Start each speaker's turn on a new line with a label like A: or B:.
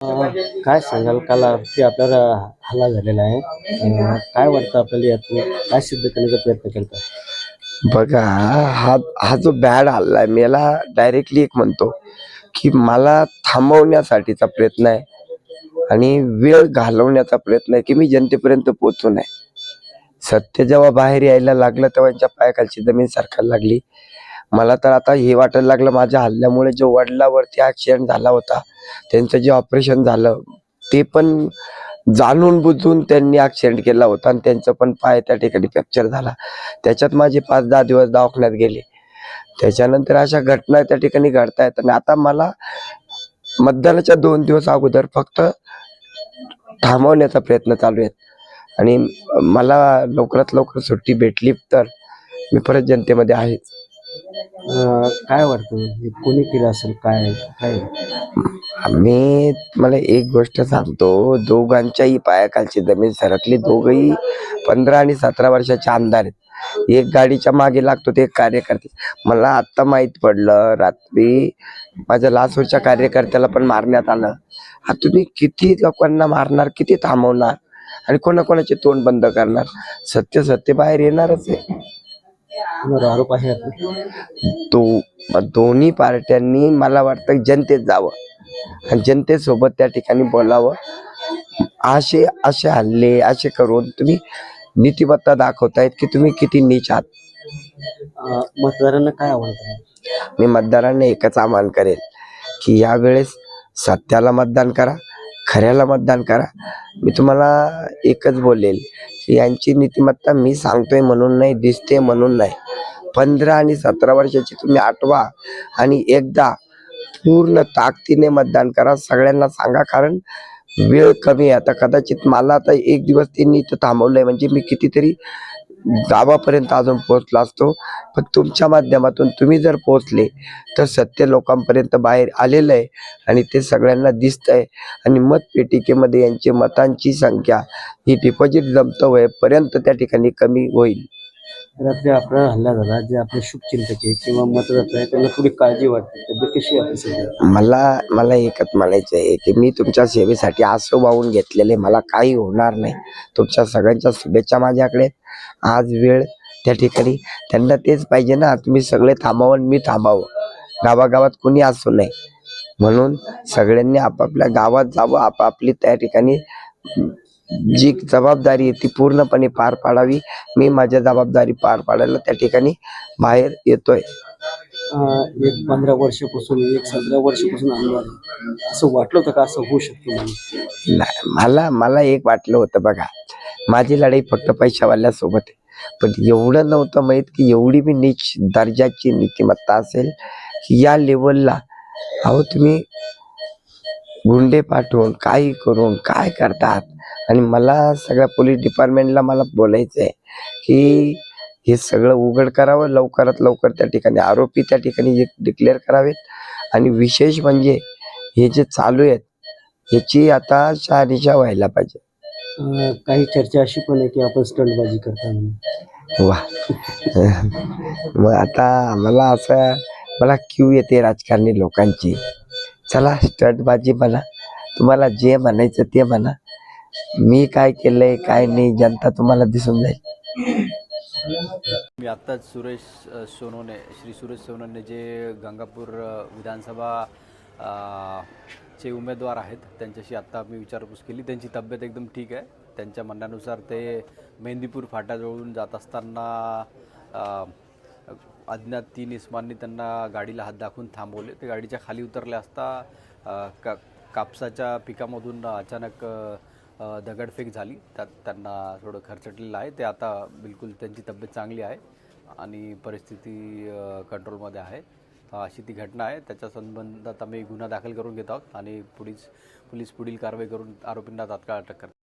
A: काय सांगाल? काल ते आपल्याला हल्ला झालेला आहे. अं, काय वाटतं आपल्याला यातून काय सिद्ध करण्याचा प्रयत्न करता
B: बघा हा हा जो बॅड हल्ला आहे मी याला डायरेक्टली एक म्हणतो की मला थांबवण्यासाठीचा प्रयत्न आहे आणि वेळ घालवण्याचा प्रयत्न आहे की मी जनतेपर्यंत पोहोचू नये. सत्य जेव्हा बाहेर यायला लागलं तेव्हा यांच्या पायाखालची जमीन सरकायला लागली. मला तर आता हे वाटायला लागलं माझ्या हल्ल्यामुळे जो वडिलावरती ॲक्सिडेंट झाला होता त्यांचं जे ऑपरेशन झालं ते पण जाणून बुजून त्यांनी ॲक्सिडेंट केला होता आणि त्यांचं पण पाय त्या ठिकाणी फ्रॅक्चर झाला. त्याच्यात माझे पाच दहा दिवस दवाखान्यात गेले. त्याच्यानंतर अशा घटना त्या ठिकाणी घडतायत आणि आता मला मतदानाच्या दोन दिवस अगोदर फक्त थांबवण्याचा प्रयत्न चालू आहेत. आणि मला लवकरात लवकर सुट्टी भेटली तर मी परत जनतेमध्ये आहेच.
A: काय वाटतं? हे कोणी केलं असेल? काय? काय?
B: मी मला एक गोष्ट सांगतो. दोघांच्याही पायाखालची जमीन सरकली. दोघही पंधरा आणि सतरा वर्षाचे आमदार आहेत. एक गाडीच्या मागे लागतो ते एक कार्यकर्ते. मला आत्ता माहीत पडलं रात्री माझ्या लासूरच्या कार्यकर्त्याला पण मारण्यात आलं. हा तुम्ही किती लोकांना मारणार किती थांबवणार? आणि कोणाकोणाचे तोंड बंद करणार? सत्य सत्य बाहेर येणारच आहे. तो दोन्ही पार्ट्यांनी मला वाटतं जनतेत जावं. आणि जनतेसोबत त्या ठिकाणी बोलावं. असे असे हल्ले असे करून तुम्ही नीतिमत्ता दाखवतायत की तुम्ही किती नीच आहात.
A: मतदारांना काय आव्हान
B: मी मतदारांना एकच आवाहन करेल की यावेळेस सत्याला मतदान करा खऱ्याला मतदान करा. मी तुम्हाला एकच बोलेल यांची नीतिमत्ता मी सांगतोय म्हणून नाही दिसते म्हणून नाही. पंधरा आणि सतरा वर्षाची तुम्ही आठवा आणि एकदा पूर्ण ताकदीने मतदान करा. सगळ्यांना सांगा कारण वेळ कमी आहे. आता कदाचित मला आता एक दिवस त्यांनी इथं थांबवलंय. म्हणजे मी कितीतरी गावापर्यंत अजून पोहोचला असतो. पण तुमच्या माध्यमातून तुम्ही जर पोहोचले तर सत्य लोकांपर्यंत बाहेर आलेलं आहे आणि ते सगळ्यांना दिसत आहे आणि मतपेटिकेमध्ये यांची मतांची संख्या ही डिपॉझिट जमतं वयपर्यंत त्या ठिकाणी कमी होईल.
A: रात्री आपला हल्ला झाला जे आपले शुभचिंतक आहे किंवा मतदाता आहे त्यांना थोडी काळजी वाटते. तब्येत कशी आहे आपली सध्या
B: मला मला एकच म्हणायचं आहे की मी तुमच्या सेवेसाठी आसू वाहून घेतलेले मला काही होणार नाही. तुमच्या सगळ्यांच्या शुभेच्छा माझ्याकडे आहेत. आज वेळ त्या ठिकाणी. त्यांना तेच पाहिजे ना तुम्ही सगळे थांबावं आणि मी थांबावं. गावागावात कोणी असू नये. म्हणून सगळ्यांनी आपापल्या गावात जावं आपापली त्या ठिकाणी जी जबाबदारी आहे ती पूर्णपणे पार पाडावी. मी माझ्या जबाबदारी पार पाडायला त्या ठिकाणी बाहेर येतोय.
A: अं, एक पंधरा वर्षापासून एक सतरा वर्षापासून आमदार आहे. असं वाटलं होतं का? असं होऊ शकतं म्हणून?
B: नाही मला मला एक वाटलं होतं बघा. माझी लढाई फक्त पैशावाल्यासोबत आहे. पण एवढं नव्हतं माहीत की एवढी मी नीच दर्जाची नीतिमत्ता असेल की या लेवलला अहो तुम्ही गुंडे पाठवून काही करून काय करतात? आणि मला सगळ्या पोलीस डिपार्टमेंटला मला बोलायचं आहे की हे सगळं उघड करावं लवकरात लवकर त्या ठिकाणी आरोपी त्या ठिकाणी डिक्लेअर करावेत. आणि विशेष म्हणजे हे जे चालू आहेत याची आता शहानिशा व्हायला पाहिजे.
A: काही चर्चा अशी पण आहे की आपण स्टंटबाजी करता म्हणून.
B: वा. मग आता मला असं मला क्यू येते राजकारणी लोकांची. चला स्टंटबाजी म्हणा. तुम्हाला जे म्हणायचं ते म्हणा. मी काय केलंय काय नाही जनता तुम्हाला दिसून जाईल.
C: मी आत्ताच सुरेश सोनोने श्री सुरेश सोनोने जे गंगापूर विधानसभा चे उमेदवार आहेत त्यांच्याशी आत्ता मी विचारपूस केली. त्यांची तब्येत एकदम ठीक आहे. त्यांच्या म्हणण्यानुसार ते मेहंदीपूर फाट्याजवळून जात असताना अज्ञात तीन इस्मांनी त्यांना गाडीला हात दाखवून थांबवले. ते गाडीच्या खाली उतरले असता का कापसाच्या पिकामधून अचानक दगडफेक झाली. त्यात त्यांना थोडं खरचटलेलं आहे. ते आता बिलकुल त्यांची तब्येत चांगली आहे आणि परिस्थिती कंट्रोलमध्ये आहे. अशी ती घटना आहे. त्याच्या संबंधात आम्ही गुन्हा दाखल करून घेत आहोत आणि पुढीच पोलीस पुढील कारवाई करून आरोपींना तात्काळ अटक करतात